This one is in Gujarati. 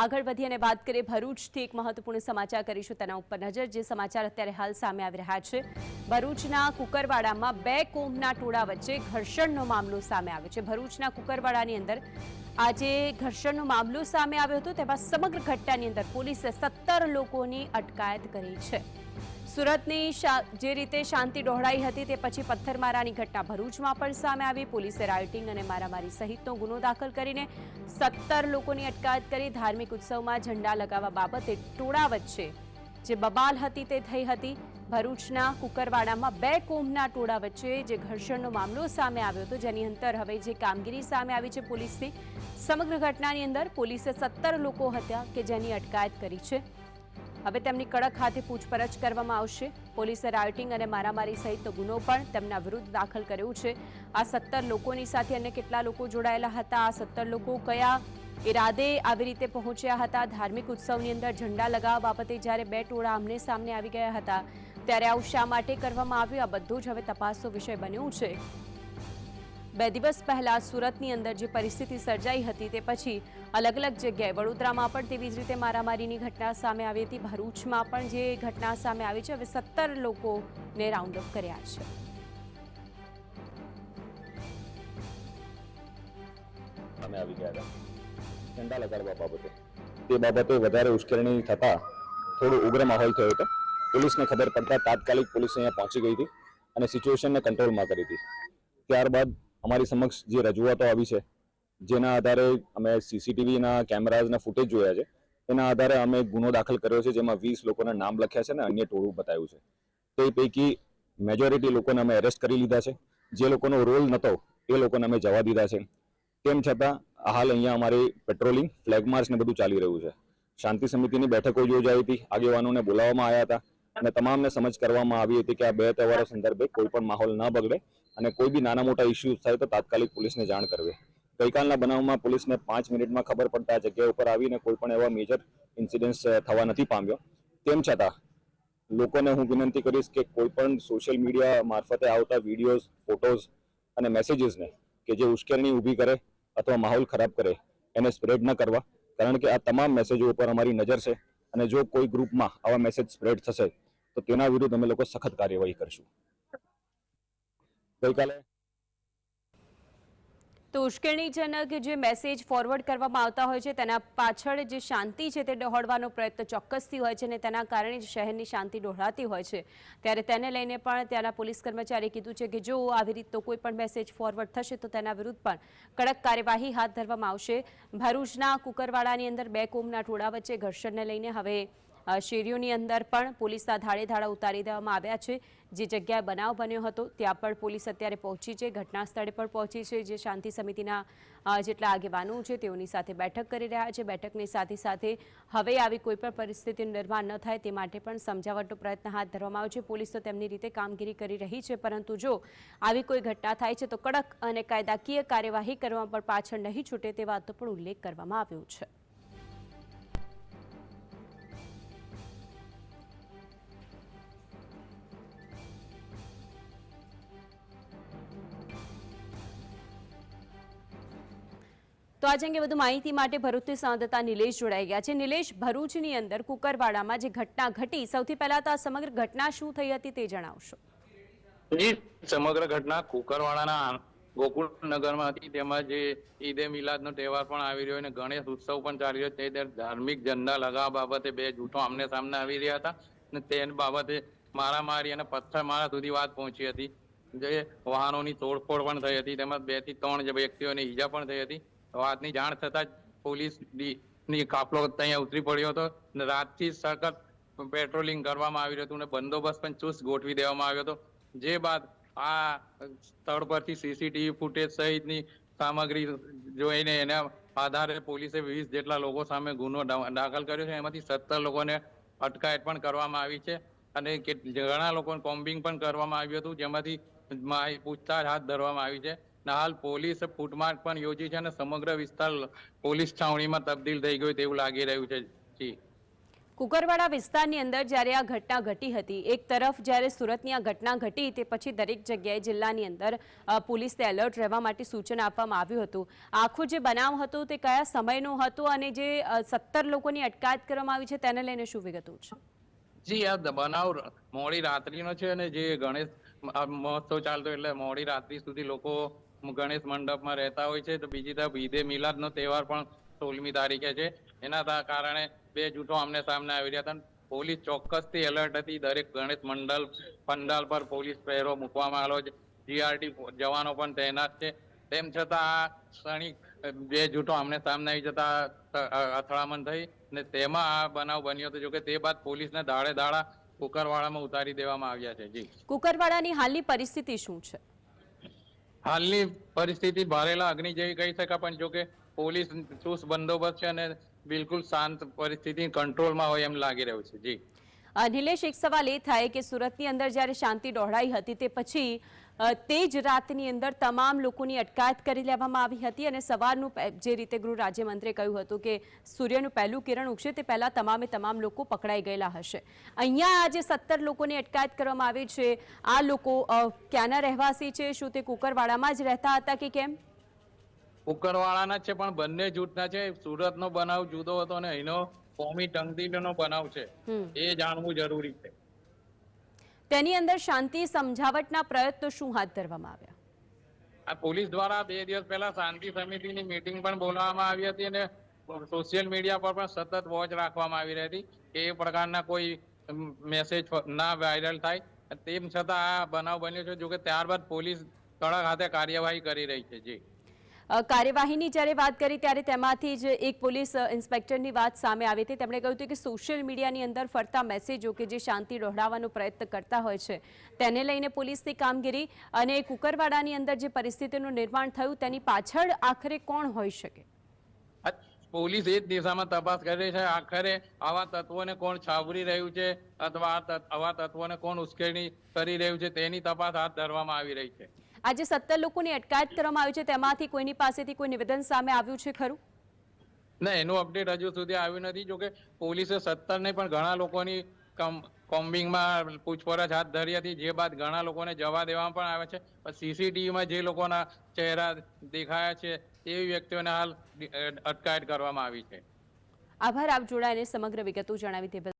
આગળ વધી અને વાત કરીએ ભરૂચથી એક મહત્વપૂર્ણ સમાચાર કરીશું તેના ઉપર નજર, જે સમાચાર અત્યારે હાલ સામે આવી રહ્યા છે. ભરૂચના કુકરવાડામાં બે કોમના ટોળા વચ્ચે ઘર્ષણનો મામલો સામે આવ્યો છે. ભરૂચના કુકરવાડાની અંદર આજે ઘર્ષણનો મામલો સામે આવ્યો હતો. તેમાં સમગ્ર ઘટનાની અંદર પોલીસે સત્તર લોકોની અટકાયત કરી છે. સુરતની જે રીતે શાંતિ ડહોળાઈ હતી તે પછી પથ્થરમારાની ઘટના ભરૂચમાં પણ સામે આવી. પોલીસે રાયોટિંગ અને મારામારી સહિતનો ગુનો દાખલ કરીને સત્તર લોકોની અટકાયત કરી. ધાર્મિક ઉત્સવમાં ઝંડા લગાવવા બાબતે ટોળા વચ્ચે જે બબાલ હતી તે થઈ હતી. ભરૂચના કુકરવાડામાં બે કોમના ટોળા વચ્ચે જે ઘર્ષણનો મામલો સામે આવ્યો હતો. જેની અંતર હવે જે કામગીરી સામે આવી છે પોલીસની. સમગ્ર ઘટનાની અંદર પોલીસે સત્તર લોકો હતા કે જેની અટકાયત કરી છે. હવે તેમની કડક હાથે પૂછપરછ કરવામાં આવશે. પોલીસે રાયોટિંગ અને મારામારી સહિતનો ગુનો પણ તેમના વિરુદ્ધ દાખલ કર્યો છે. આ સત્તર લોકોની સાથે અન્ય કેટલા લોકો જોડાયેલા હતા? આ સત્તર લોકો કયા ઇરાદે આવી રીતે પહોંચ્યા હતા? ધાર્મિક ઉત્સવની અંદર ઝંડા લગાવવા બાબતે જ્યારે બે ટોળા આમને સામને આવી ગયા હતા, ત્યારે આવું શા માટે કરવામાં આવ્યું? આ બધું જ હવે તપાસનો વિષય બન્યું છે. બે દિવસ પહેલા સુરતની અંદર જે પરિસ્થિતિ સર્જાઈ હતી તે પછી અલગ અલગ જગ્યાએ વડોદરામાં પણ તેવી જ રીતે મારામારીની ઘટના સામે આવી હતી. ભરૂચમાં પણ જે ઘટના સામે આવી છે, હવે સત્તર લોકોને રાઉન્ડ અપ કર્યા છે. અમે આવી ગયા હતા. ઝંડા લગાડવા બાબતે. તે બાબતે વધારે ઉશ્કેરણી થતા થોડો ઉગ્ર માહોલ થયો હતો. પોલીસને ખબર પડતા તાત્કાલિક પોલીસ અહીંયા પહોંચી ગઈ હતી અને સિચ્યુએશનને કંટ્રોલમાં કરી હતી. ત્યારબાદ અમારી સમક્ષ જે રજૂઆતો આવી છે, જેના આધારે અમે સીસીટીવીના કેમેરાઝના ફૂટેજ જોયા છે, એના આધારે અમે ગુનો દાખલ કર્યો છે, જેમાં વીસ લોકોના નામ લખ્યા છે અને અન્ય ટોળું બતાવ્યું છે. તે પૈકી મેજોરિટી લોકોને અમે એરેસ્ટ કરી લીધા છે. જે લોકોનો રોલ નહોતો એ લોકોને અમે જવા દીધા છે. તેમ છતાં, હાલ અહીંયા અમારી પેટ્રોલિંગ ફ્લેગ માર્ચ ને બધું ચાલી રહ્યું છે. શાંતિ સમિતિની બેઠકો યોજાઈ હતી, આગેવાનોને બોલાવવામાં આવ્યા હતા. અને તમામને સમજ કરવામાં આવી હતી કે આ બે તહેવારો સંદર્ભે કોઈ પણ માહોલ ન બગડે અને કોઈ બી નાના મોટા ઇસ્યુ થાય તો તાત્કાલિક પોલીસને જાણ કરવી. ગઈકાલના બનાવમાં પોલીસને પાંચ મિનિટમાં ખબર પડતા જગ્યા ઉપર આવીને કોઈ પણ એવા મેજર ઇન્સિડન્ટ્સ થવા નથી પામ્યો. તેમ છતાં, લોકોને હું વિનંતી કરીશ કે કોઈ પણ સોશિયલ મીડિયા મારફતે આવતા વિડીયોઝ ફોટોઝ અને મેસેજીસને કે જે ઉશ્કેરણી ઊભી કરે અથવા માહોલ ખરાબ કરે, એને સ્પ્રેડ ન કરવા. કારણ કે આ તમામ મેસેજો ઉપર અમારી નજર છે અને જો કોઈ ગ્રુપમાં આવા મેસેજ સ્પ્રેડ થશે તો તેના વિરુદ્ધ અમે લોકો સખત કાર્યવાહી કરશું. ગઈકાલે તો ઉશ્કેરણીજનક જે મેસેજ ફોરવર્ડ કરવામાં આવતા હોય છે, તેના પાછળ જે શાંતિ છે તે ડહોળવાનો પ્રયત્ન ચોક્કસથી હોય છે અને તેના કારણે જ શહેરની શાંતિ ડહોળાતી હોય છે. ત્યારે તેને લઈને પણ ત્યાંના પોલીસ કર્મચારીએ કીધું છે કે જો આવી રીતનો કોઈ પણ મેસેજ ફોરવર્ડ થશે, તો તેના વિરુદ્ધ પણ કડક કાર્યવાહી હાથ ધરવામાં આવશે. ભરૂચના કુકરવાડાની અંદર બે કોમના ટોળા વચ્ચે ઘર્ષણને લઈને હવે શેરીઓની અંદર પણ પોલીસના ધાડે ધાડા ઉતારી દેવામાં આવ્યા છે. જે જગ્યાએ બનાવ બન્યો હતો, ત્યાં પણ પોલીસ અત્યારે પહોંચી છે. ઘટના સ્થળે પણ પહોંચી છે. જે શાંતિ સમિતિના જેટલા આગેવાનો છે, તેઓની સાથે બેઠક કરી રહ્યા છે. બેઠકની સાથે સાથે હવે આવી કોઈ પણ પરિસ્થિતિનું નિર્માણ ન થાય તે માટે પણ સમજાવટનો પ્રયત્ન હાથ ધરવામાં આવ્યો છે. પોલીસ તો તેમની રીતે કામગીરી કરી રહી છે. પરંતુ જો આવી કોઈ ઘટના થાય છે, તો કડક અને કાયદાકીય કાર્યવાહી કરવામાં પણ પાછળ નહીં છૂટે તે વાતનો પણ ઉલ્લેખ કરવામાં આવ્યો છે. તો આજે અંગે વધુ માહિતી માટે ભરૂચથી સંવાદદાતા નિલેશ જોડાઈ ગયા છે. નિલેશ, ભરૂચની અંદર કુકરવાડામાં જે ઘટના ઘટી, સૌથી પહેલા તો આ સમગ્ર ઘટના શું થઈ હતી તે જણાવશો. સમગ્ર ઘટના કુકરવાડાના ગોકુળ નગરમાં હતી તેમાં જે ઈદે મિલાદનો તહેવાર પણ આવી રહ્યો અને ગણેશ ઉત્સવ પણ ચાલી રહ્યો, તે દર ધાર્મિક ઝંડા લગાવવા બાબતે બે જૂથો આમને સામને આવી રહ્યા હતા અને તે બાબતે મારામારી અને પથ્થરમારા સુધી વાત પહોંચી હતી. જે વાહનોની તોડફોડ પણ થઈ હતી તેમાં બેથી ત્રણ વ્યક્તિઓને ઈજા પણ થઈ હતી. વાતની જાણ થતાં જ પોલીસની કાફલો ત્યાં ઉતરી પડ્યો હતો અને રાતથી સખત પેટ્રોલિંગ કરવામાં આવી રહ્યું હતું અને બંદોબસ્ત પણ ચુસ્ત ગોઠવી દેવામાં આવ્યો હતો. જે બાદ આ સ્થળ પરથી સીસીટીવી ફૂટેજ સહિતની સામગ્રી જોઈને એના આધારે પોલીસે વીસ જેટલા લોકો સામે ગુનો દાખલ કર્યો છે. એમાંથી સત્તર લોકોને અટકાયત પણ કરવામાં આવી છે અને ઘણા લોકોને કોમ્બિંગ પણ કરવામાં આવ્યું હતું, જેમાંથી પૂછતાછ હાથ ધરવામાં આવી છે. હાલ પોલીસે ફૂટમાર્ચ પણ યોજી છે અને સમગ્ર વિસ્તાર પોલીસ છાવણીમાં તબદીલ થઈ ગયો તેવું લાગી રહ્યું છે જી. કુકરવાડા વિસ્તારની અંદર જ્યારે આ ઘટના ઘટી હતી એક તરફ જ્યારે સુરતની આ ઘટના ઘટી તે પછી દરેક જગ્યાએ જિલ્લાની અંદર પોલીસને એલર્ટ રહેવા માટે સૂચન આપવામાં આવ્યું હતું. આખો જે બનાવ હતો તે કયા સમયનો હતો અને જે સત્તર લોકોની અટકાયત કરવામાં આવી છે તેને લઈને શું વિગતો છે? જી આ બનાવ મોડી રાત્રિનો છે અને જે ગણેશ મહોત્સવ ચાલતો એટલે મોડી રાત્રિ સુધી લોકો ગણેશ મંડપમાં રહેતા હોય છે. તો બીજી તરફ ઈદે મિલાદનો તહેવાર પણ સોળમી તારીખે છે. એના કારણે બે જૂથો આમને સામને આવી રહ્યા હતા. પોલીસ ચોક્કસથી એલર્ટ હતી. દરેક ગણેશ મંડળ પંડાલ પર પોલીસ પહેરો મૂકવામાં આવ્યો છે. જીઆરટી જવાનો પણ તૈનાત છે. તેમ છતાં આ ક્ષણિક બે જૂથો આમને સામને આવી જતા અથડામણ થઈ ને તેમાં આ બનાવ બન્યો હતો. જોકે તે બાદ પોલીસને દાડે દાડા કુકરવાડામાં ઉતારી દેવામાં આવ્યા છે. જી. કુકરવાડાની હાલની પરિસ્થિતિ શું છે? હાલની પરિસ્થિતિ ભારેલા અગ્નિ જેવી કહી શકાય, પણ જો કે પોલીસ ચુસ્ત બંદોબસ્ત છે અને બિલકુલ શાંત પરિસ્થિતિ કંટ્રોલમાં હોય એમ લાગી રહ્યું છે. જી. નિલેશ એક સવાલ એ થાય કે સુરતની અંદર જ્યારે શાંતિ દોહડાઈ હતી, તે પછી તે જ રાતની અંદર તમામ લોકોની અટકાયત કરી લેવામાં આવી હતી અને સવારનું જે રીતે ગૃહ રાજ્યમંત્રીએ કહ્યું હતું કે સૂર્યનું પહેલું કિરણ ઉગશે તે પહેલા તમામે તમામ લોકો પકડાઈ ગયેલા હશે. અહીંયા આજે સત્તર લોકોની અટકાયત કરવામાં આવી છે આ લોકો ક્યાંના રહેવાસી છે શું તે કુકરવાડામાં જ રહેતા હતા કે કેમ? કુકરવાળાના છે પણ બંને જૂથના છે. સુરતનો બનાવ જુદો હતો અને અહીંનો કોમી તંગદીલીનો બનાવ છે. એ જાણવું જરૂરી છે. તેની અંદર શાંતિ સમજાવટના પ્રયત્નો શું હાથ ધરવામાં આવ્યા? આ પોલીસ દ્વારા બે દિવસ પહેલા શાંતિ સમિતિની મીટિંગ પણ બોલાવવામાં આવી હતી અને સોશિયલ મીડિયા પર પણ સતત વોચ રાખવામાં આવી રહી હતી કે એ પ્રકારના કોઈ મેસેજ ના વાયરલ થાય. તેમ છતાં આ બનાવ બન્યો છે જોકે ત્યારબાદ પોલીસ કડક હાથે કાર્યવાહી કરી રહી છે, જી. કાર્યવાહીની જ્યારે વાત કરી ત્યારે તેમાંથી જ એક પોલીસ ઇન્સ્પેક્ટરની વાત સામે આવી હતી. તેમણે કહ્યું હતું કે સોશિયલ મીડિયાની અંદર ફરતા મેસેજો કે જે શાંતિ દોહડાવવાનો પ્રયત્ન કરતા હોય છે, તેને લઈને પોલીસની કામગીરી અને કુકરવાડાની અંદર જે પરિસ્થિતિનું નિર્માણ થયું, તેની પાછળ આખરે કોણ હોઈ શકે? પોલીસ એ જ દિશામાં તપાસ કરી છે. આખરે આવા તત્વોને કોણ છાવરી રહ્યું છે અથવા આવા તત્વોને કોણ ઉશ્કેરણી કરી રહ્યું છે તેની તપાસ હાથ ધરવામાં આવી રહી છે. આજે સત્તર લોકોની અટકાયત કરવામાં આવી છે. તેમાંથી કોઈની પાસેથી કોઈ નિવેદન સામે આવ્યું છે ખરું? ના એનું અપડેટ હજુ સુધી આવ્યું નથી. જોકે પોલીસે સત્તર ને પણ ઘણા લોકોની કમ- કોમ્બિંગમાં પૂછપરછ હાથ ધરી હતી. જે બાદ ઘણા લોકોને જવા દેવામાં પણ આવે છે. પણ સીસીટીવીમાં જે લોકોના ચહેરા દેખાયા છે એવી વ્યક્તિઓને હાલ અટકાયત કરવામાં આવી છે. આભાર. આપ જોડાઈને સમગ્ર વિગતો જણાવી તે